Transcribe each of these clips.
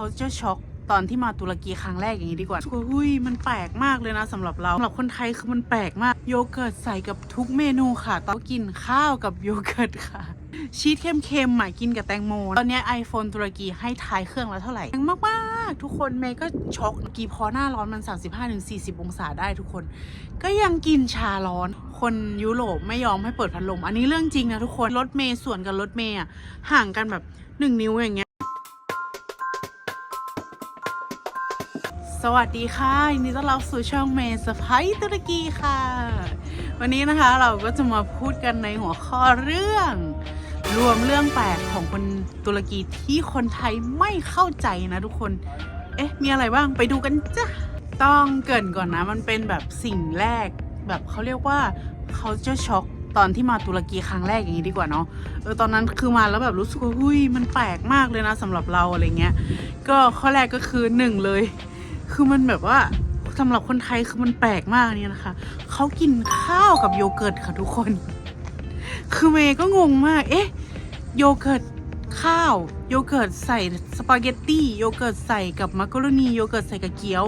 เขาจะช็อกตอนที่มาตุรกีครั้งแรกอย่างนี้ดีกว่าหุ้ยมันแปลกมากเลยนะสำหรับเราสำหรับคนไทยคือมันแปลกมาก โยเกิร์ตใส่กับทุกเมนูค่ะต้องกินข้าวกับโยเกิร์ตค่ะ ชีสเค็มๆอะกินกับแตงโม ตอนนี้ iPhone ตุรกีให้ทายเครื่องแล้วเท่าไหร่แพงมากๆ ทุกคนเมย์ก็ช็อกกีพอหน้าร้อนมัน 35-40 องศาได้ทุกคน ก็ยังกินชาร้อน คนยุโรปไม่ยอมให้เปิดพัดลม อันนี้เรื่องจริงนะทุกคนรถเมย์ส่วนกับรถเมย์ห่างกันแบบ1นิ้วอย่างเงี้ย สวัสดีค่ะยินดีต้อนรับสู่ช่องเมย์สไปตุรกีค่ะ วันนี้นะคะเราก็จะมาพูดกันในหัวข้อเรื่อง รวมเรื่องแปลกของคนตุรกีที่คนไทยไม่เข้าใจนะทุกคน เอ๊ะ มีอะไรบ้างไปดูกันจ้ะ ต้องเกินก่อนนะ มันเป็นแบบสิ่งแรก แบบเขาเรียกว่าเขาจะช็อกตอนที่มาตุรกีครั้งแรกอย่างนี้ดีกว่าเนาะ เออตอนนั้นคือมาแล้วแบบรู้สึกว่าหุ้ยมันแปลกมากเลยนะสำหรับเราอะไรเงี้ย ก็ข้อแรกก็คือหนึ่งเลย คือมันแบบว่าสำหรับคนไทยคือมันแปลกมากเนี่ยนะคะ เขากินข้าวกับโยเกิร์ตค่ะทุกคน คือเมย์ก็งงมาก เอ๊ะ โยเกิร์ต ข้าว โยเกิร์ตใส่สปาเกตตี้โยเกิร์ตใส่กับมักกะโรนีโยเกิร์ตใส่กับเกี๊ยว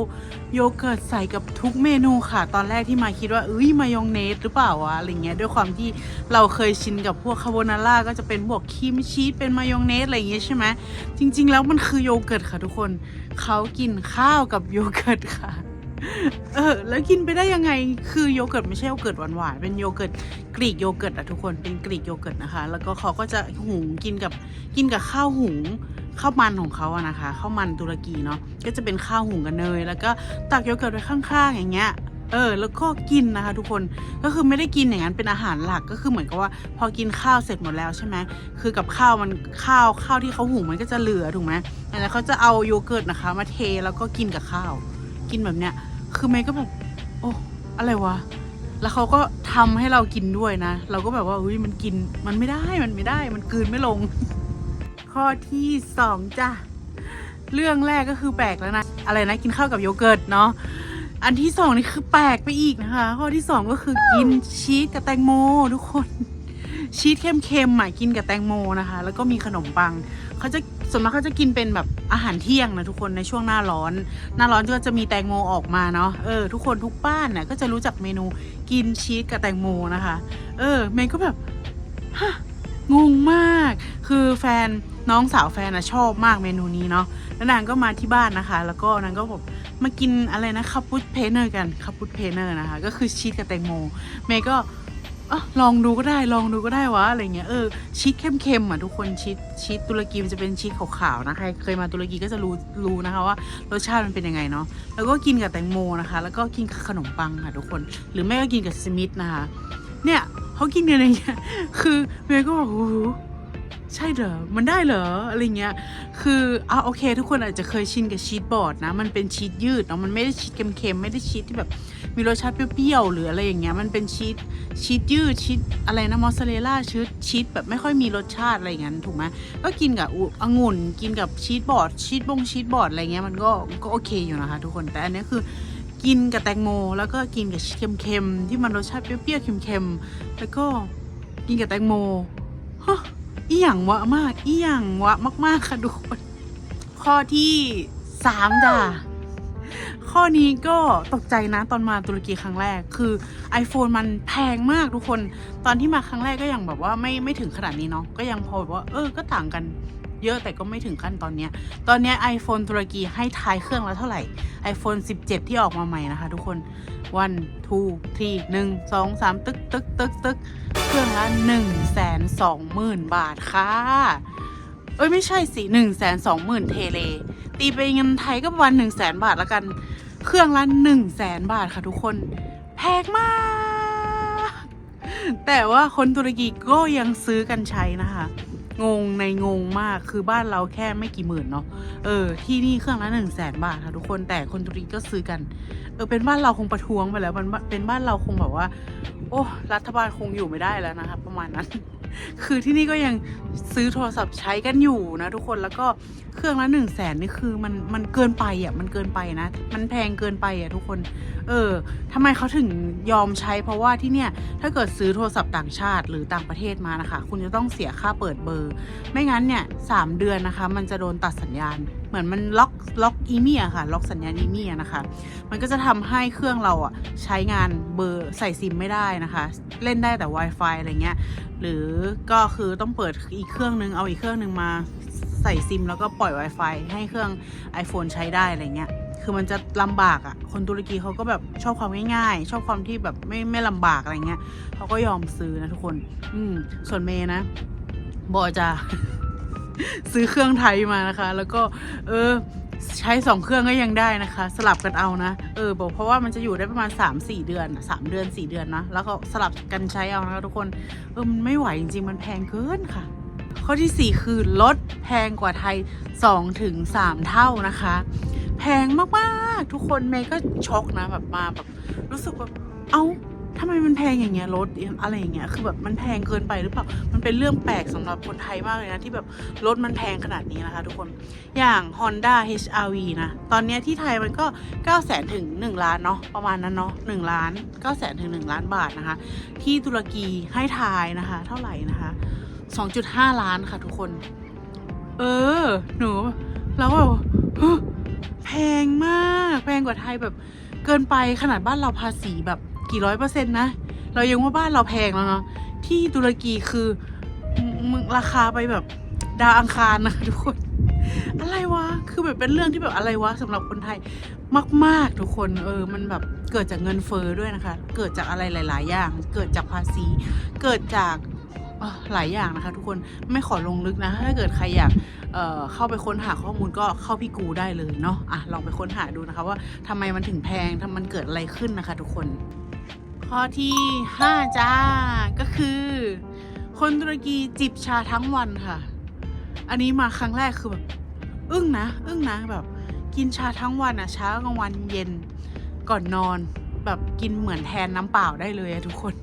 โยเกิร์ตใส่กับทุกเมนูค่ะ ตอนแรกที่มาคิดว่าเอ้ยมายองเนสหรือเปล่าวะอะไรเงี้ยด้วยความที่เราเคยชินกับพวกคาโบนาร่าก็จะเป็นพวกครีมชีสเป็นมายองเนสอะไรเงี้ยใช่ไหมจริง ๆ แล้วมันคือโยเกิร์ตค่ะทุกคนเขากินข้าวกับโยเกิร์ตค่ะ เออแล้วกินไปได้ยังไงคือโยเกิร์ตไม่ใช่โยเกิร์ตหวานๆเป็นโยเกิร์ตกรีกโยเกิร์ตอะทุกคนเป็นกรีกโยเกิร์ตนะคะ แล้วก็เขาก็จะหุงกินกับกินกับข้าวหุงข้าวมันของเขาอะนะคะข้าวมันตุรกีเนาะก็จะเป็นข้าวหุงกับเนย แล้วก็ตักโยเกิร์ตไว้ข้างๆ อย่างเงี้ยเออแล้วก็กินนะคะทุกคนก็คือไม่ได้กินอย่างนั้นเป็นอาหารหลักก็คือเหมือนกับว่า พอกินข้าวเสร็จหมดแล้วใช่ไหมคือกับข้าวมันข้าวข้าวที่เขาหุงมันก็จะเหลือถูกไหมแล้วเขาจะเอาโยเกิร์ตนะคะ มาเทแล้วก็กินกับข้าว กินแบบเนี้ย คือเมย์ก็แบบโอ้อะไรวะ แล้วเขาก็ทำให้เรากินด้วยนะ เราก็แบบว่าอุ้ยมันกินมันไม่ได้มันไม่ได้มันกืนไม่ลง ข้อที่สองจ้ะเรื่องแรกก็คือแปลกแล้วนะอะไรนะกินข้าวกับโยเกิร์ตเนาะอันที่สองนี่คือแปลกไปอีกนะคะ ข้อที่สองก็คือกินชีสกับแตงโมทุกคน ชีสเค็มๆอะกินกับแตงโมนะคะ แล้วก็มีขนมปังเขาจะส่วนมากเขาจะกินเป็นแบบอาหารเที่ยงนะทุกคนในช่วงหน้าร้อน หน้าร้อนก็จะมีแตงโมออกมาเนาะเออทุกคนทุกบ้านเนี่ยก็จะรู้จักเมนูกินชีสกับแตงโมนะคะ เออเมย์ก็แบบฮะงงมาก คือแฟนน้องสาวแฟนนะชอบมากเมนูนี้เนาะแล้วนางก็มาที่บ้านนะคะ แล้วก็นางก็แบบมากินอะไรนะคาปุชเพเนอร์กันคาปุชเพเนอร์นะคะ ก็คือชีสกับแตงโมเมย์ก็ อะลองดูก็ได้ลองดูก็ได้วะอะไรเงี้ยเออชีสเข้มๆอะทุกคนชีสชีสตุรกีมันจะเป็นชีสขาวๆนะใครเคยมาตุรกีก็จะรู้รู้นะคะว่ารสชาติมันเป็นยังไงเนาะแล้วก็กินกับแตงโมนะคะ แล้วก็กินกับขนมปังค่ะทุกคน หรือไม่ก็กินกับสมิธนะคะ เนี่ยเขากินกันอย่างเงี้ยคือเมย์ก็บอกโอ้ ใช่เหรอ มันได้เหรอ อะไรเงี้ย คืออะโอเค ทุกคนอาจจะเคยชินกับชีสบอร์ดนะ มันเป็นชีสยืดเนาะ มันไม่ได้ชีสเค็มๆ ไม่ได้ชีสที่แบบมีรสชาติเปรี้ยวๆ หรืออะไรอย่างเงี้ย มันเป็นชีสชีสยืดชีสอะไรนะมอสซาเรลล่าชีสชีสแบบไม่ค่อยมีรสชาติอะไรอย่างนั้นถูกไหมก็กินกับอุองุ่น กินกับชีสบอร์ดชีสบงชีสบอร์ดอะไรเงี้ยมันก็ก็โอเคอยู่นะคะ ทุกคน แต่อันนี้คือกินกับแตงโม แล้วก็กินกับชีสเค็มๆ ที่มันรสชาติเปรี้ยวๆ เค็มๆ แล้วก็กินกับแตงโมฮะ อีหยังวะมากอีหยังวะมาก ๆ ค่ะทุกคน ข้อที่สามจ้ะข้อนี้ก็ตกใจนะตอนมาตุรกีครั้งแรก คือ iPhone มันแพงมากทุกคน ตอนที่มาครั้งแรกก็ยังแบบว่าไม่ไม่ถึงขนาดนี้เนาะก็ยังพอแบบว่า เออก็ต่างกัน เยอะแต่ก็ไม่ถึงขั้นตอนเนี้ย ตอนเนี้ย iPhone ตุรกีให้ทายเครื่องแล้วเท่าไหร่ iPhone 17 ที่ออกมาใหม่นะคะทุกคน one two three หนึ่งสองสามตึกตึกตึกตึกเครื่องละหนึ่งแสนสองหมื่นบาทค่ะ เอ้ยไม่ใช่สิหนึ่งแสนสองหมื่นเทเล ตีไปเงินไทยก็ประมาณหนึ่งแสนบาทล้วกัน เครื่องละหนึ่งแสนบาทค่ะทุกคน แพงมาก แต่ว่าคนตุรกีก็ยังซื้อกันใช้นะคะ งงในงงมากคือบ้านเราแค่ไม่กี่หมื่นเนาะเออ ที่นี่เครื่องละหนึ่งแสนบาทค่ะทุกคนแต่คนตุรกีก็ซื้อกัน เออ เป็นบ้านเราคงประท้วงไปแล้วมันเป็นบ้านเราคงแบบว่า โอ้รัฐบาลคงอยู่ไม่ได้แล้วนะคะประมาณนั้น คือที่นี่ก็ยังซื้อโทรศัพท์ใช้กันอยู่นะทุกคนแล้วก็เครื่องละหนึ่งแสนนี่คือมันมันเกินไปอะมันเกินไปนะ มันแพงเกินไปอะทุกคน เออทำไมเขาถึงยอมใช้ เพราะว่าที่เนี่ยถ้าเกิดซื้อโทรศัพท์ต่างชาติหรือต่างประเทศมานะคะ คุณจะต้องเสียค่าเปิดเบอร์ ไม่งั้นเนี่ยสามเดือนนะคะ มันจะโดนตัดสัญญาณ เหมือนมันล็อกล็อกอีเมี่อะค่ะ ล็อกสัญญาณอีเมี่อะนะคะ มันก็จะทำให้เครื่องเราอะใช้งานเบอร์ใส่ซิมไม่ได้นะคะ เล่นได้แต่ Wi-Fi อะไรเงี้ย หรือก็คือต้องเปิดอีกเครื่องนึงเอาอีกเครื่องนึงมาใส่ซิม แล้วก็ปล่อย Wi-Fi ให้เครื่อง iPhone ใช้ได้อะไรเงี้ยคือมันจะลำบากอะ่ะ คนตุรกีเขาก็แบบชอบความง่ายๆ ชอบความที่แบบไม่ไม่ลำบากอะไรเงี้ยเขาก็ยอมซื้อนะทุกคน อืม ส่วนเมนะบอจะ ซื้อเครื่องไทยมานะคะ แล้วก็เออใช้สองเครื่องก็ยังได้นะคะ สลับกันเอานะเออบอกเพราะว่ามันจะอยู่ได้ประมาณ 3 4 เดือนอะ3เดือน 4 เดือนนะ แล้วก็สลับกันใช้เอานะคะทุกคนเออมันไม่ไหวจริงๆ มันแพงเกินค่ะ ข้อที่ 4 คือลดแพงกว่าไทย 2-3ถึง3เท่านะคะ แพงมากๆ ทุกคนเมย์ก็ช็อกนะแบบมาแบบรู้สึกว่าเอ้า ทำไมมันแพงอย่างเงี้ยรถอะไรอย่างเงี้ยคือแบบมันแพงเกินไปหรือเปล่ามันเป็นเรื่องแปลกสำหรับคนไทยมากเลยนะที่แบบรถมันแพงขนาดนี้นะคะ ทุกคนอย่าง Honda HRV นะตอนนี้ที่ไทยมันก็9 0 0 0 0ถึง1ล้านเนาะประมาณนั้นเนาะ1ล้าน9 0 0 0 0ถึง1ล้านบาทนะคะ ที่ตุรกีให้ทายนะคะ เท่าไหร่นะคะ 2.5 ล้านค่ะทุกคน เออ หนูแล้วแบบแพงมาก แพงกว่าไทยแบบเกินไปขนาดบ้านเราภาษีแบบ กี่ร้อยเปอร์เซ็นต์นะ เรายังว่าบ้านเราแพงแล้วเนาะที่ตุรกีคือมึงราคาไปแบบดาวอังคารนะทุกคน อะไรวะ คือแบบเป็นเรื่องที่แบบอะไรวะสำหรับคนไทยมาก ๆ ทุกคน เออ มันแบบเกิดจากเงินเฟ้อด้วยนะคะ เกิดจากอะไรหลาย ๆ อย่าง เกิดจากภาษี เกิดจากหลายอย่างนะคะ ทุกคนไม่ขอลงลึกนะ ถ้าเกิดใครอยากเเข้าไปค้นหาข้อมูลก็เข้าพี่กูได้เลยเนาะอะลองไปค้นหาดูนะคะว่าทำไมมันถึงแพงทำมันเกิดอะไรขึ้นนะคะ ทุกคน ข้อที่ 5 จ้า ก็คือ คนตุรกีจิบชาทั้งวันค่ะ อันนี้มาครั้งแรกคือแบบอึ้งนะอึ้งนะแบบกินชาทั้งวันอะเช้ากลางวันเย็นก่อนนอนแบบกินเหมือนแทนน้ำเปล่าได้เลยอะทุกคน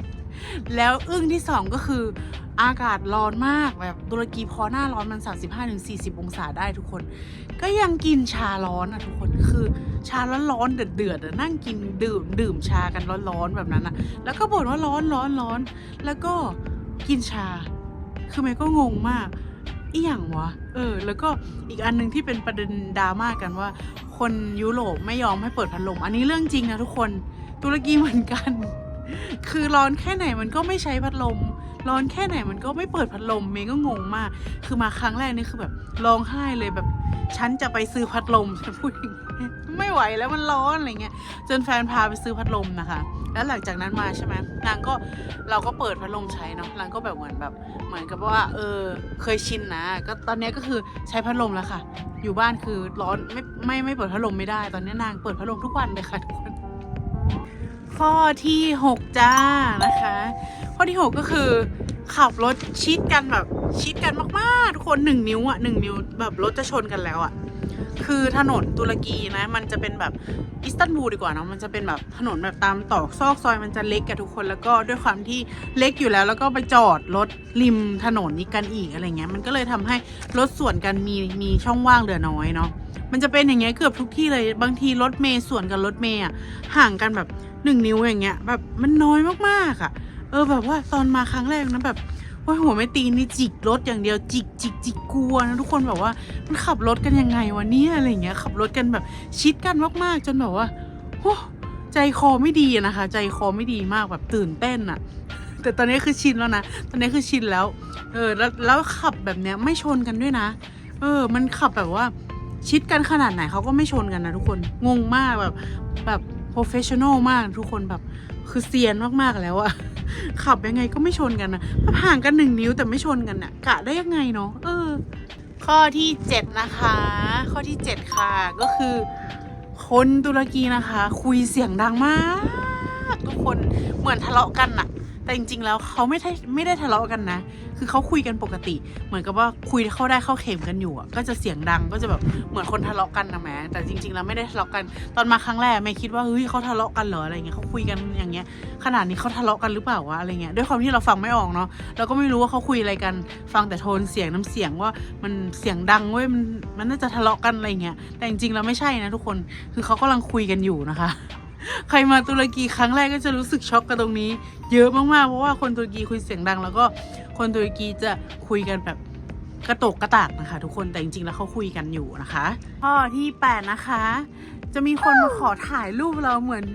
แล้วอึ้งที่สองก็คือ อากาศร้อนมากแบบตุรกีพอหน้าร้อนมัน 35-40 องศาได้ทุกคน ก็ยังกินชาร้อนอะทุกคนคือชาร้อนๆเดือดๆอะนั่งกินดื่มดื่มชากันร้อนๆแบบนั้นอะแล้วก็บ่นว่าร้อนร้อนร้อนแล้วก็กินชา คือเมย์ก็งงมากอีหยังวะ เออ แล้วก็อีกอันหนึ่งที่เป็นประเด็นดราม่ากันว่า คนยุโรปไม่ยอมให้เปิดพัดลม อันนี้เรื่องจริงนะทุกคน ตุรกีเหมือนกัน คือร้อนแค่ไหนมันก็ไม่ใช้พัดลม ร้อนแค่ไหนมันก็ไม่เปิดพัดลมเมย์ก็งงมาก คือมาครั้งแรกนี่คือแบบร้องไห้เลยแบบฉันจะไปซื้อพัดลมฉันพูดอย่างนี้ไม่ไหวแล้วมันร้อนอะไรเงี้ยจนแฟนพาไปซื้อพัดลมนะคะ แล้วหลังจากนั้นมาใช่ไหมนางก็เราก็เปิดพัดลมใช้เนาะนางก็แบบเหมือนแบบเหมือนกับว่าเออเคยชินนะก็ตอนนี้ก็คือใช้พัดลมแล้วค่ะ อยู่บ้านคือร้อนไม่ไม่ไม่เปิดพัดลมไม่ได้ ตอนนี้นางเปิดพัดลมทุกวันเลยค่ะทุกคน ข้อที่ 6 จ้านะคะ ข้อที่ 6 ก็คือขับรถชิดกันแบบชิดกันมากๆ ทุกคนหนึ่งนิ้วอะหนึ่งนิ้วแบบรถจะชนกันแล้วอะคือถนนตุรกีนะ มันจะเป็นแบบอิสตันบูลดีกว่าเนาะมันจะเป็นแบบถนนแบบตามตอกซอกซอยมันจะเล็กกับทุกคนแล้วก็ด้วยความที่เล็กอยู่แล้ว แล้วก็ไปจอดรถริมถนนนี้กันอีกอะไรเงี้ยมันก็เลยทำให้รถสวนกันมีมีช่องว่างเหลือน้อยเนาะมันจะเป็นอย่างเงี้ยเกือบทุกที่เลยบางทีรถเมย์สวนกับรถเมย์อะห่างกันแบบ หนึ่งนิ้วอย่างเงี้ย แบบมันน้อยมากๆอะเออแบบว่าตอนมาครั้งแรกนะแบบว่าหัวไม่ตีนนี่จิกรถอย่างเดียวจิกจิกจิกกลัวนะทุกคนแบบว่ามันขับรถกันยังไงวะเนี่ยอะไรเงี้ยขับรถกันแบบชิดกันมากๆ จนแบบว่าโอ้ใจคอไม่ดีนะคะ ใจคอไม่ดีมากแบบตื่นเต้นอะแต่ตอนนี้คือชินแล้วนะตอนนี้คือชินแล้ว เออแล้วแล้วขับแบบเนี้ยไม่ชนกันด้วยนะ เออ มันขับแบบว่าชิดกันขนาดไหนเขาก็ไม่ชนกันนะทุกคนงงมากแบบแบบ โปรเฟชชั่นอลมากทุกคนแบบคือเซียนมากๆแล้วอะขับยังไงก็ไม่ชนกันนะห่างกันหนึ่งนิ้วแต่ไม่ชนกันน่ะกะได้ยังไงเนาะเออ ข้อที่เจ็ดนะคะ ข้อที่เจ็ดค่ะก็คือ คนตุรกีนะคะ คุยเสียงดังมาก ทุกคนเหมือนทะเลาะกันอะ แต่จริงๆแล้วเขาไม่ได้ไม่ได้ทะเลาะกันนะ คือเขาคุยกันปกติ เหมือนกับว่าคุยเข้าได้เข้าเข็มกันอยู่อะก็จะเสียงดังก็จะแบบเหมือนคนทะเลาะกันนะแหมแต่จริงๆแล้วไม่ได้ทะเลาะกัน ตอนมาครั้งแรกไม่คิดว่าเฮ้ยเขาทะเลาะกันเหรออะไรเงี้ยเขาคุยกันอย่างเงี้ย ขนาดนี้เขาทะเลาะกันหรือเปล่าวะอะไรเงี้ยด้วยความที่เราฟังไม่ออกเนาะเราก็ไม่รู้ว่าเขาคุยอะไรกัน ฟังแต่โทนเสียงน้ำเสียงว่ามันเสียงดังเว้ยมันมันน่าจะทะเลาะกันอะไรเงี้ยแต่จริงๆแล้วไม่ใช่นะทุกคนคือเขากำลังคุยกันอยู่นะคะ ใครมาตุรกีครั้งแรกก็จะรู้สึกช็อกกับตรงนี้ เยอะมากๆ เพราะว่าคนตุรกีคุยเสียงดัง แล้วก็คนตุรกีจะคุยกันแบบกระตกกระตากนะคะ ทุกคนแต่จริงๆแล้วเขาคุยกันอยู่นะคะข้อที่8นะคะ จะมีคนมาขอถ่ายรูปเราเหมือน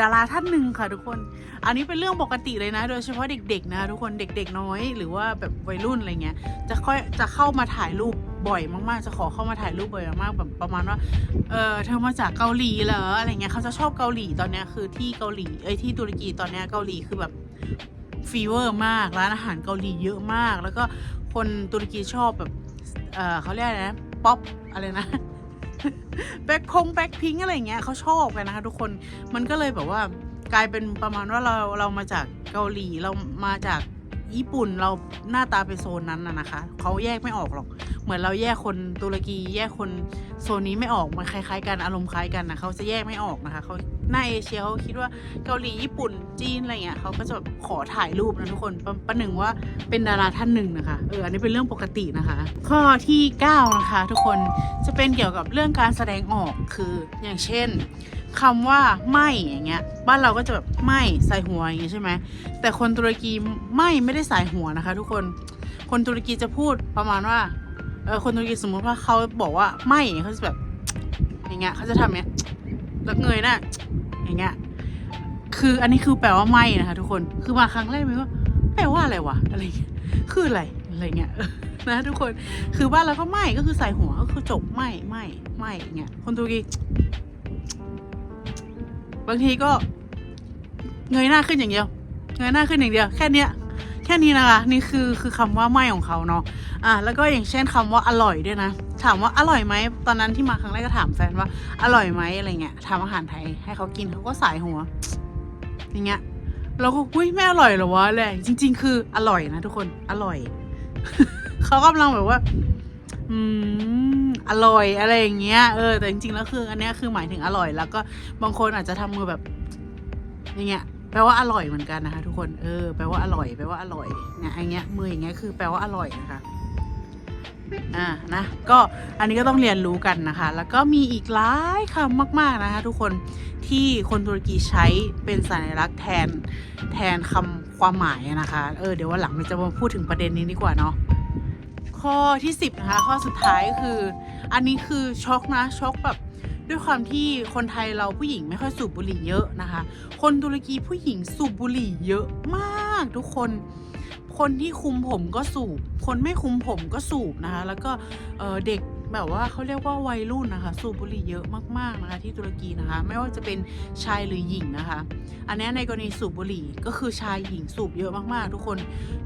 ดาราท่านหนึ่งค่ะทุกคน อันนี้เป็นเรื่องปกติเลยนะ โดยเฉพาะเด็กๆนะทุกคนเด็กๆน้อย หรือว่าแบบวัยรุ่นอะไรเงี้ยจะค่อยจะเข้ามาถ่ายรูป บ่อยมากๆ จะขอเข้ามาถ่ายรูปบ่อยมากๆแบบประมาณว่า เออเธอมาจากเกาหลีเหรออะไรเงี้ยเขาจะชอบเกาหลีตอนเนี้ยคือที่เกาหลีเอ้ยที่ตุรกีตอนเนี้ยเกาหลีคือแบบฟีเวอร์มากร้านอาหารเกาหลีเยอะมาก แล้วก็คนตุรกีชอบแบบเออเขาเรียกอะไรนะป๊อปอะไรนะแบ็คพงแบ็คพิงอะไรเงี้ยเขาชอบกันนะคะทุกคนมันก็เลยแบบว่ากลายเป็นประมาณว่าเราเรามาจากเกาหลีเรามาจาก ญี่ปุ่นเราหน้าตาเป็นโซนนั้นนะนะคะเขาแยกไม่ออกหรอก เหมือนเราแยกคนตุรกี แยกคนโซนนี้ไม่ออกมันคล้ายๆกันอารมณ์คล้ายกันนะเขาจะแยกไม่ออกนะคะเขาหน้าเอเชียเขาคิดว่าเกาหลีญี่ปุ่นจีนอะไรเงี้ยเขาก็จะขอถ่ายรูปนะทุกคนประประหนึ่งว่าเป็นดาราท่านหนึ่งนะคะเอออันนี้เป็นเรื่องปกตินะคะ ข้อที่ 9 นะคะ ทุกคนจะเป็นเกี่ยวกับเรื่องการแสดงออกคืออย่างเช่น คำว่าไม่อย่างเงี้ย บ้านเราก็จะแบบไม่ใส่หัวอย่างเงี้ยใช่ไหมแต่คนตุรกีไม่ไม่ได้ใส่หัวนะคะ ทุกคนคนตุรกีจะพูดประมาณว่าเออคนตุรกีสมมติว่าเขาบอกว่าไม่เขาจะแบบ อย่างเงี้ยเขาจะทำเนี้ยแล้วเงยหน้าอย่างเงี้ยคืออันนี้คือแปลว่าไม่นะคะ ทุกคนคือมาครั้งแรกมันก็แปลว่าอะไรวะอะไรเงี้ยคืออะไรอะไรเงี้ยนะทุกคนคือบ้านเราก็ไม่ก็คือใส่หัวก็คือจบไม่ไม่ไม่อย่างเงี้ยคนตุรกีางทีก็ เงยหน้าขึ้นอย่างเดียว เงยหน้าขึ้นอย่างเดียว แค่เนี้ย แค่นี้นะคะ นี่คือคือคำว่าไม่ของเขาเนาะ อะแล้วก็อย่างเช่นคำว่าอร่อยด้วยนะ ถามว่าอร่อยไหม ตอนนั้นที่มาครั้งแรกก็ถามแฟนว่า อร่อยไหมอะไรเงี้ยทำอาหารไทยให้เขากินเขาก็สายหัว อย่างเงี้ยเราก็อุ้ยไม่อร่อยเหรอวะอะไรจริง ๆ คืออร่อยนะทุกคน อร่อย เขากำลังแบบว่า อืมอร่อยอะไรอย่างเงี้ยเออแต่จริงๆแล้วคืออันเนี้ยคือหมายถึงอร่อย แล้วก็บางคนอาจจะทำมือแบบ อย่างเงี้ยแปลว่าอร่อยเหมือนกันนะคะ ทุกคนเออแปลว่าอร่อยแปลว่าอร่อยเนี่ยอันเงี้ยมืออย่างเงี้ยคือแปลว่าอร่อยนะคะ อ่านะก็อันนี้ก็ต้องเรียนรู้กันนะคะ แล้วก็มีอีกหลายคำมาก ๆนะคะ ทุกคนที่คนตุรกีใช้เป็นสัญลักษณ์แทนแทนคำความหมายนะคะเออเดี๋ยววันหลังเราจะมาพูดถึงประเด็นนี้ดีกว่าเนาะ ข้อที่ 10 นะคะ ข้อสุดท้ายก็คือ อันนี้คือช็อกนะช็อกแบบด้วยความที่คนไทยเราผู้หญิงไม่ค่อยสูบบุหรี่เยอะนะคะ คนตุรกีผู้หญิงสูบบุหรี่เยอะมากทุกคน คนที่คุมผมก็สูบ คนไม่คุมผมก็สูบนะคะ แล้วก็เเด็กแบบว่าเขาเรียกว่าวัยรุ่นนะคะ สูบบุหรี่เยอะมากๆนะคะ ที่ตุรกีนะคะ ไม่ว่าจะเป็นชายหรือหญิงนะคะ อันนี้ในกรณีสูบบุหรี่ก็คือชายหญิงสูบเยอะมากๆ ทุกคน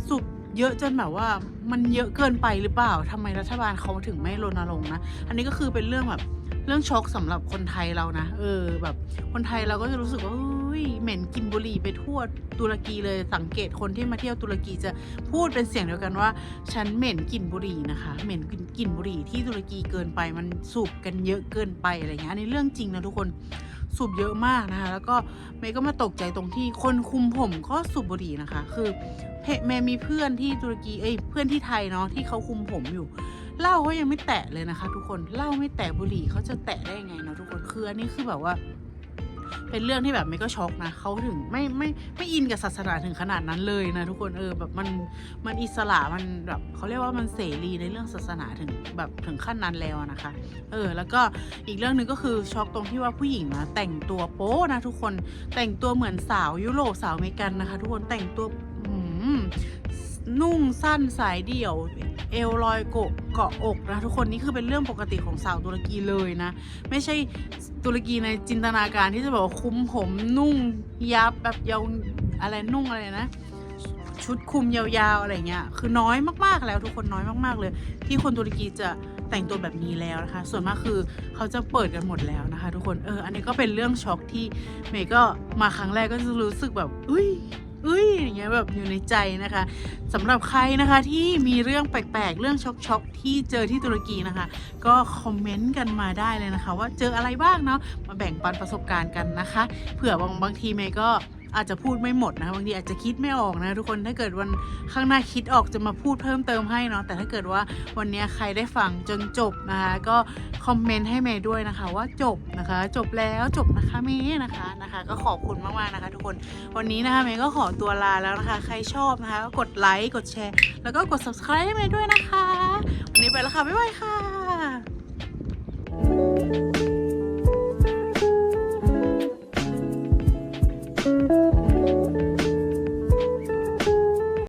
สูบ เยอะจนแบบว่ามันเยอะเกินไปหรือเปล่าทำไมรัฐบาลเขาถึงไม่รณรงค์นะ อันนี้ก็คือเป็นเรื่องแบบเรื่องช็อกสำหรับคนไทยเรานะ เออ แบบคนไทยเราก็จะรู้สึกว่าเฮ้ยเหม็นกลินบุหรี่ไปทั่วตุรกีเลยสังเกตคนที่มาเที่ยวตุรกีจะพูดเป็นเสียงเดียวกันว่า ฉันเหม็นกลิ่นบุหรี่นะคะ เหม็นกลิ่นกลิ่นบุหรี่ที่ตุรกีเกินไปมันสูบกันเยอะเกินไปอะไรเงี้ยอันนี้เรื่องจริงนะทุกคน สูบเยอะมากนะคะ แล้วก็เมย์ก็มาตกใจตรงที่คนคุมผมก็สูบบุหรี่นะคะ คือเพเมย์มีเพื่อนที่ตุรกีเอ้ยเพื่อนที่ไทยเนาะที่เขาคุมผมอยู่เหล้าเขายังไม่แตะเลยนะคะ ทุกคนเหล้าไม่แตะบุหรี่เขาจะแตะได้ยังไงเนาะทุกคนคืออันนี้คือแบบว่า เป็นเรื่องที่แบบไม่ก็ช็อกนะเขาถึงไม่ไม่ไม่อินกับศาสนาถึงขนาดนั้นเลยนะทุกคนเออแบบมันมันอิสระมันแบบเขาเรียกว่ามันเสรีในเรื่องศาสนาถึงแบบถึงขั้นนั้นแล้วนะคะ เออ แล้วก็อีกเรื่องหนึ่งก็คือช็อกตรงที่ว่าผู้หญิงนะแต่งตัวโป๊นะทุกคนแต่งตัวเหมือนสาวยุโรปสาวอเมริกันนะคะ ทุกคนแต่งตัวอืมนุ่งสั้นสายเดี่ยว เอวลอยโกะเกาะอกนะทุกคนนี่คือเป็นเรื่องปกติของสาวตุรกีเลยนะ ไม่ใช่ตุรกีในจินตนาการที่จะแบบว่าคุมผมนุ่งยับแบบยาวอะไรนุ่งอะไรนะชุดคลุมยาวๆอะไรเงี้ยคือน้อยมากๆแล้วทุกคนน้อยมากๆเลย ที่คนตุรกีจะแต่งตัวแบบนี้แล้วนะคะ ส่วนมากคือเขาจะเปิดกันหมดแล้วนะคะ ทุกคนเอออันนี้ก็เป็นเรื่องช็อกที่เมย์ก็มาครั้งแรกก็จะรู้สึกแบบเอ้ย เอ้ยอย่างเงี้ยแบบอยู่ในใจนะคะสำหรับใครนะคะที่มีเรื่องแปลกๆ เรื่องช็อกๆ ที่เจอที่ตุรกีนะคะ ก็คอมเมนต์กันมาได้เลยนะคะ ว่าเจออะไรบ้างเนาะมาแบ่งปันประสบการณ์กันนะคะ เผื่อบางบางทีเมย์ก็ อาจจะพูดไม่หมดนะคะบางทีอาจจะคิดไม่ออกนะทุกคนถ้าเกิดวันข้างหน้าคิดออกจะมาพูดเพิ่มเติมให้เนาะแต่ถ้าเกิดว่าวันนี้ใครได้ฟังจนจบนะคะก็คอมเมนต์ให้เมย์ด้วยนะคะ ว่าจบนะคะ จบแล้วจบนะคะเมย์นะคะนะคะ ก็ขอบคุณมากๆนะคะ ทุกคนวันนี้นะคะเมย์ก็ขอตัวลาแล้วนะคะ ใครชอบนะคะก็กดไลค์กดแชร์ แล้วก็กด subscribe ให้เมย์ด้วยนะคะ วันนี้ไปแล้วค่ะบ๊ายบายค่ะ